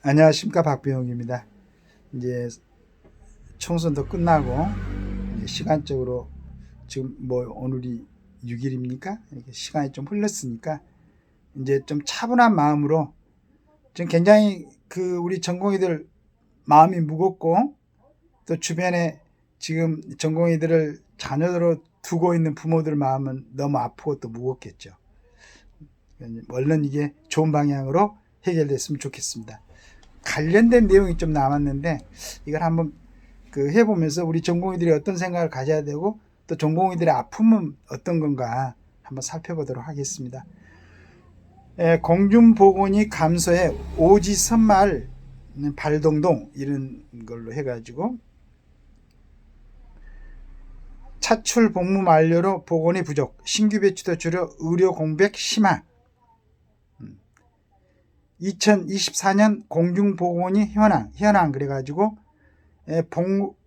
안녕하십니까 박병욱입니다. 이제 총선도 끝나고 이제 시간적으로 지금 뭐 오늘이 6일입니까? 이렇게 시간이 좀 흘렀으니까 이제 좀 차분한 마음으로 지금 굉장히 그 우리 전공의들 마음이 무겁고 또 주변에 지금 전공의들을 자녀로 두고 있는 부모들 마음은 너무 아프고 또 무겁겠죠. 얼른 이게 좋은 방향으로 해결됐으면 좋겠습니다. 관련된 내용이 좀 남았는데 이걸 한번 그 해보면서 우리 전공의들이 어떤 생각을 가져야 되고 또 전공의들의 아픔은 어떤 건가 한번 살펴보도록 하겠습니다. 에, 공중보건이 감소해 오지선마을 발동동 이런 걸로 해가지고 차출 복무 만료로 보건이 부족 신규 배치도 줄여 의료 공백 심화 2024년 공중보건이 현황, 현황 그래가지고 에, 복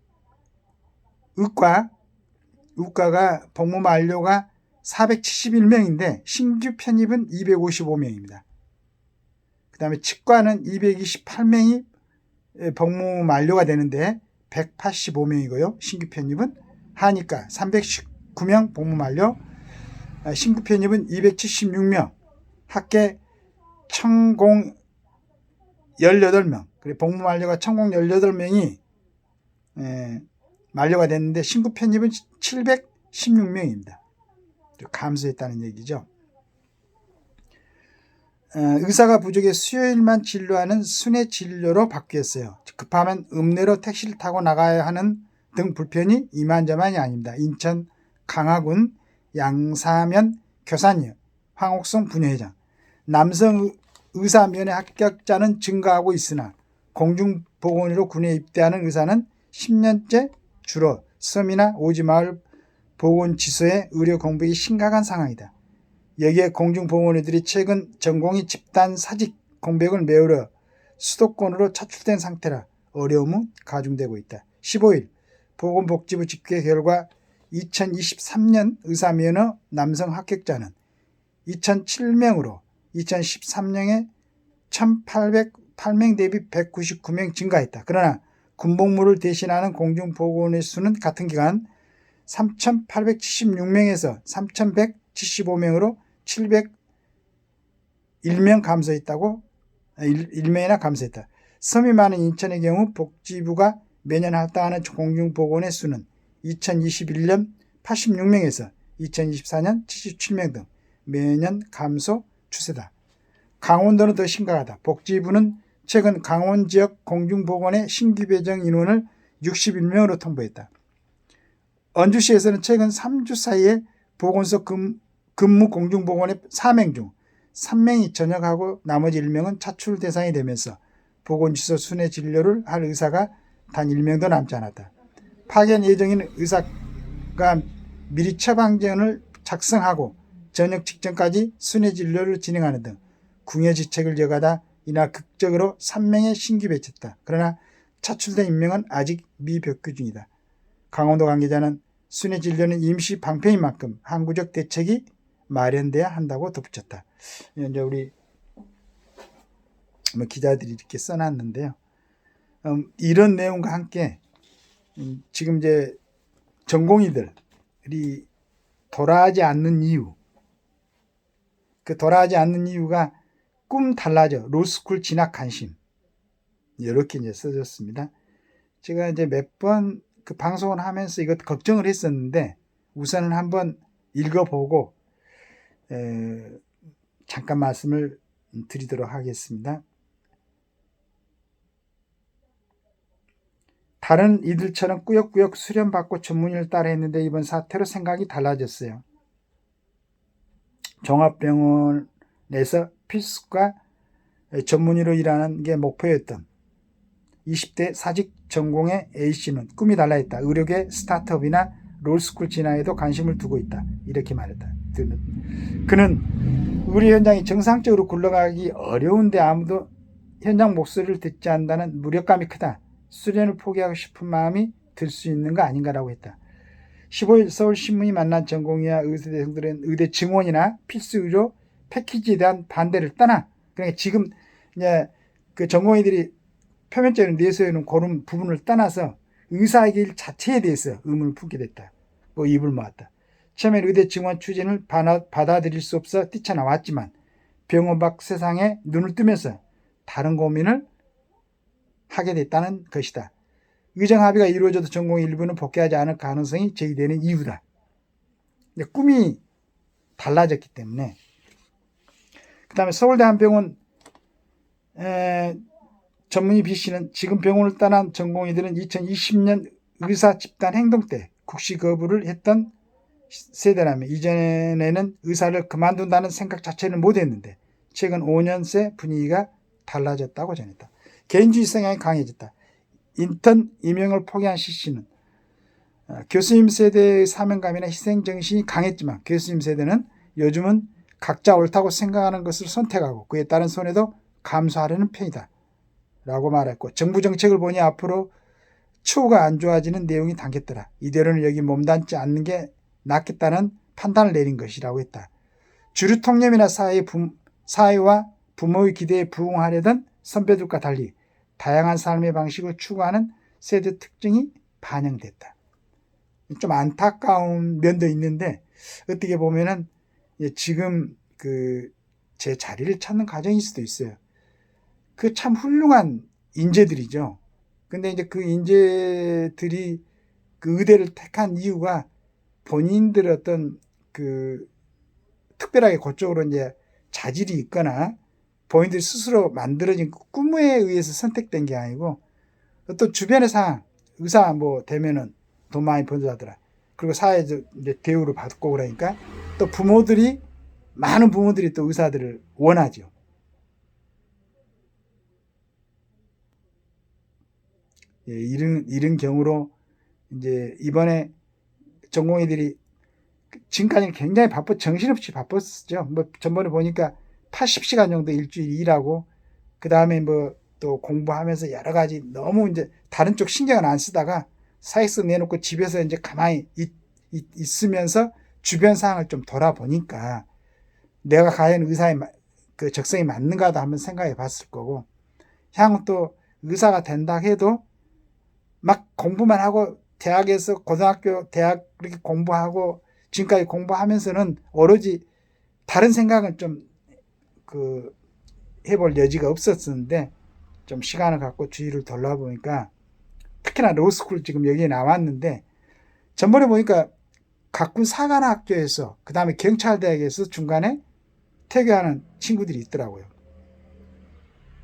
의과 의과가 복무 만료가 471명인데 신규 편입은 255명입니다. 그 다음에 치과는 228명이 복무 만료가 되는데 185명이고요. 신규 편입은 하니까 319명 복무 만료, 아, 신규 편입은 276명, 학계 천공 18명, 그리고 복무 만료가 천공 18명이 만료가 됐는데 신규 편입은 716명입니다. 감소했다는 얘기죠. 어, 의사가 부족해 수요일만 진료하는 순회 진료로 바뀌었어요. 급하면 읍내로 택시를 타고 나가야 하는 등 불편이 이만저만이 아닙니다. 인천 강화군 양사면 교사님 황옥성 분회장 남성 의사 면회 합격자는 증가하고 있으나 공중보건의로 군에 입대하는 의사는 10년째 줄어 섬이나 오지마을 보건지소의 의료 공백이 심각한 상황이다. 여기에 공중보건의들이 최근 전공의 집단 사직 공백을 메우려 수도권으로 차출된 상태라 어려움은 가중되고 있다. 15일 보건복지부 집계 결과 2023년 의사면허 남성 합격자는 2007명으로 2013년에 1808명 대비 199명 증가했다. 그러나 군복무를 대신하는 공중보건의 수는 같은 기간 3,876명에서 3,175명으로 701명 감소했다고 1명이나 감소했다. 섬이 많은 인천의 경우 복지부가 매년 할당하는 공중보건의 수는 2021년 86명에서 2024년 77명 등 매년 감소 추세다. 강원도는 더 심각하다. 복지부는 최근 강원 지역 공중보건의 신규 배정 인원을 61명으로 통보했다. 언주시에서는 최근 3주 사이에 보건소 근무 공중보건의 4명 중 3명이 전역하고 나머지 1명은 차출 대상이 되면서 보건지소 순회 진료를 할 의사가 단 1명도 남지 않았다. 파견 예정인 의사가 미리 처방전을 작성하고 저녁 직전까지 순회 진료를 진행하는 등 궁여지책을 여가다 이날 극적으로 3명의 신규 배치했다. 그러나 차출된 인명은 아직 미벽규 중이다. 강원도 관계자는 순회 진료는 임시 방편인 만큼 항구적 대책이 마련돼야 한다고 덧붙였다. 이제 우리 뭐 기자들이 이렇게 써놨는데요. 음, 이런 내용과 함께 음, 지금 이제 전공의들이 돌아가지 않는 이유, 그 돌아가지 않는 이유가 꿈 달라져 로스쿨 진학 관심 이렇게 이제 써졌습니다. 제가 이제 몇 번 그 방송을 하면서 이것 걱정을 했었는데 우선은 한번 읽어보고 에, 잠깐 말씀을 드리도록 하겠습니다. 다른 이들처럼 꾸역꾸역 수련받고 전문의를 따라 했는데 이번 사태로 생각이 달라졌어요. 종합병원에서 필수과 전문의로 일하는 게 목표였던 20대 사직 전공의 A씨는 꿈이 달라했다. 의료계 스타트업이나 롤스쿨 진화에도 관심을 두고 있다. 이렇게 말했다. 그는 우리 현장이 정상적으로 굴러가기 어려운데 아무도 현장 목소리를 듣지 않는다는 무력감이 크다. 수련을 포기하고 싶은 마음이 들 수 있는 거 아닌가라고 했다. 15일 서울신문이 만난 전공의와 의대 대생들은 의대 증원이나 필수 의료 패키지에 대한 반대를 떠나 그러니까 지금 이제 그 전공의들이 표면적으로 내세우는 그런 부분을 떠나서 의사의 길 자체에 대해서 의문을 품게 됐다. 뭐 입을 모았다. 처음엔 의대 증원 추진을 받아- 받아들일 수 없어 뛰쳐나왔지만 병원 밖 세상에 눈을 뜨면서 다른 고민을 하게 됐다는 것이다. 의정 합의가 이루어져도 전공 일부는 복귀하지 않을 가능성이 제기되는 이유다. 꿈이 달라졌기 때문에 그 다음에 서울대 한병원 에, 전문의 B 씨는 지금 병원을 떠난 전공의들은 2020년 의사 집단 행동 때 국시 거부를 했던 세대라며 이전에는 의사를 그만둔다는 생각 자체를 못했는데 최근 5년 새 분위기가 달라졌다고 전했다. 개인주의 성향이 강해졌다. 인턴 임용을 포기한 C 씨는 어, 교수님 세대의 사명감이나 희생 정신이 강했지만 교수님 세대는 요즘은 각자 옳다고 생각하는 것을 선택하고 그에 따른 손해도 감수하려는 편이다. 라고 말했고 정부 정책을 보니 앞으로 추후가 안 좋아지는 내용이 담겼더라. 이대로는 여기 몸담지 않는 게 낫겠다는 판단을 내린 것이라고 했다. 주류 통념이나 사회 부, 사회와 부모의 기대에 부응하려던 선배들과 달리 다양한 삶의 방식을 추구하는 세대 특징이 반영됐다. 좀 안타까운 면도 있는데 어떻게 보면은 예, 지금 그 제 자리를 찾는 과정일 수도 있어요. 그 참 훌륭한 인재들이죠. 근데 이제 그 인재들이 그 의대를 택한 이유가 본인들의 어떤 그 특별하게 그쪽으로 이제 자질이 있거나 본인들 스스로 만들어진 그 꿈에 의해서 선택된 게 아니고 또 주변의 상황, 의사 뭐 되면은 돈 많이 번다더라. 그리고 사회적 대우를 받고 그러니까 또 부모들이 많은 부모들이 또 의사들을 원하죠. 예, 이런 이런 경우로 이제 이번에 전공의들이 지금까지 굉장히 바쁘 정신없이 바빴었죠. 뭐 전번에 보니까 80시간 정도 일주일 일하고 그 다음에 뭐 또 공부하면서 여러 가지 너무 이제 다른 쪽 신경을 안 쓰다가 사익서 내놓고 집에서 이제 가만히 있, 있, 있으면서 주변 상황을 좀 돌아보니까 내가 과연 의사의 마- 그 적성이 맞는가도 한번 생각해 봤을 거고 향후 또 의사가 된다 해도 막 공부만 하고 대학에서 고등학교 대학 이렇게 공부하고 지금까지 공부하면서는 오로지 다른 생각을 좀 그 해볼 여지가 없었는데 좀 시간을 갖고 주의를 돌려보니까 특히나 로스쿨 지금 여기에 나왔는데 전번에 보니까 각군 사관 학교에서 그 다음에 경찰대학에서 중간에 퇴교하는 친구들이 있더라고요.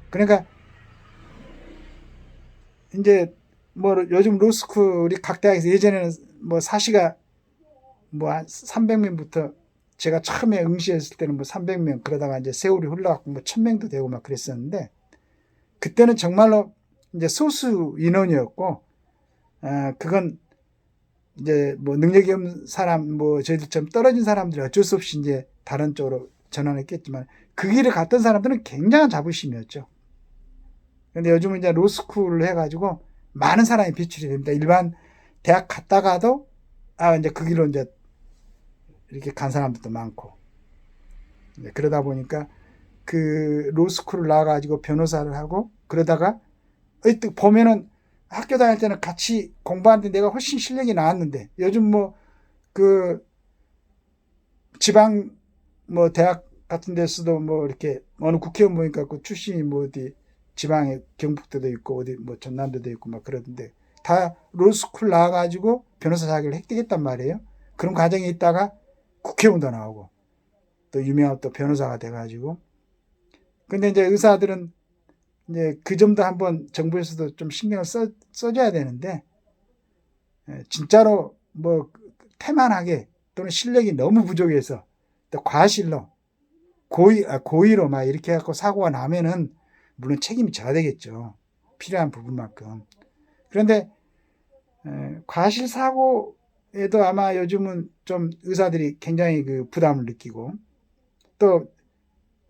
그러니까 이제 뭐 요즘 로스쿨이 각 대학에서 예전에는 뭐 사시가 뭐 한 300명부터 제가 처음에 응시했을 때는 뭐 300명 그러다가 이제 세월이 흘러갖고 뭐 1000명도 되고 막 그랬었는데 그때는 정말로 이제 소수 인원이었고 어 그건 이제 뭐 능력이 없는 사람 뭐 저희들처럼 떨어진 사람들이 어쩔 수 없이 이제 다른 쪽으로 전환했겠지만 그 길을 갔던 사람들은 굉장한 자부심이었죠. 근데 요즘은 이제 로스쿨을 해가지고 많은 사람이 배출이 됩니다. 일반 대학 갔다가도 아 이제 그 길로 이제 이렇게 간 사람들도 많고 이제 그러다 보니까 그 로스쿨을 나와가지고 변호사를 하고 그러다가 어이 보면은 학교 다닐 때는 같이 공부하는데 내가 훨씬 실력이 나왔는데 요즘 뭐 그 지방 뭐 대학 같은 데서도 뭐 이렇게 어느 국회의원 보니까 그 출신이 뭐 어디 지방에 경북도도 있고 어디 뭐 전남도도 있고 막 그러던데 다 로스쿨 나와가지고 변호사 자격을 획득했단 말이에요. 그런 과정에 있다가 국회의원도 나오고 또 유명한 또 변호사가 돼가지고. 근데 이제 의사들은 이제 그 점도 한번 정부에서도 좀 신경을 써, 써줘야 되는데 예, 진짜로 뭐 태만하게 또는 실력이 너무 부족해서 또 과실로 고의 아, 고의로 막 이렇게 해갖고 사고가 나면은 물론 책임이 져야 되겠죠. 필요한 부분만큼. 그런데 에, 과실 사고 에도 아마 요즘은 좀 의사들이 굉장히 그 부담을 느끼고 또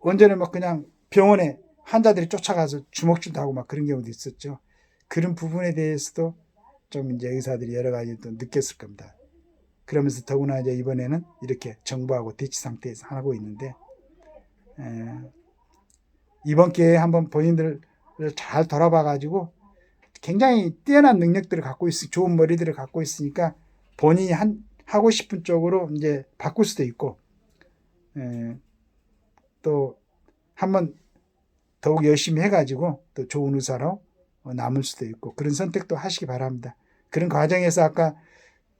언제는 막 그냥 병원에 환자들이 쫓아가서 주먹질도 하고 막 그런 경우도 있었죠. 그런 부분에 대해서도 좀 이제 의사들이 여러 가지 또 느꼈을 겁니다. 그러면서 더구나 이제 이번에는 이렇게 정부하고 대치 상태에서 하고 있는데 에, 이번 기회에 한번 본인들 잘 돌아봐 가지고 굉장히 뛰어난 능력들을 갖고 있, 좋은 머리들을 갖고 있으니까 본인이 한, 하고 싶은 쪽으로 이제 바꿀 수도 있고, 에, 또 한번 더욱 열심히 해가지고 또 좋은 의사로 어, 남을 수도 있고 그런 선택도 하시기 바랍니다. 그런 과정에서 아까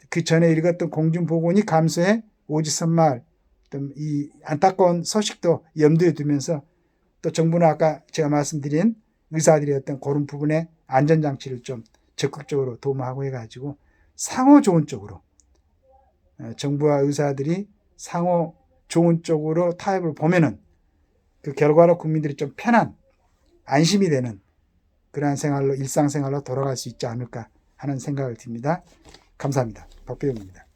그 전에 읽었던 공중보건이 감소해 어떤 이 안타까운 소식도 염두에 두면서 또 정부는 아까 제가 말씀드린 의사들이 어떤 그런 부분에 안전장치를 좀 적극적으로 도모하고 해가지고 상호 좋은 쪽으로 어, 정부와 의사들이 상호 좋은 쪽으로 타협을 보면은 그 결과로 국민들이 좀 편한 안심이 되는 그러한 생활로 일상생활로 돌아갈 수 있지 않을까 하는 생각을 듭니다. 감사합니다. 박배용입니다.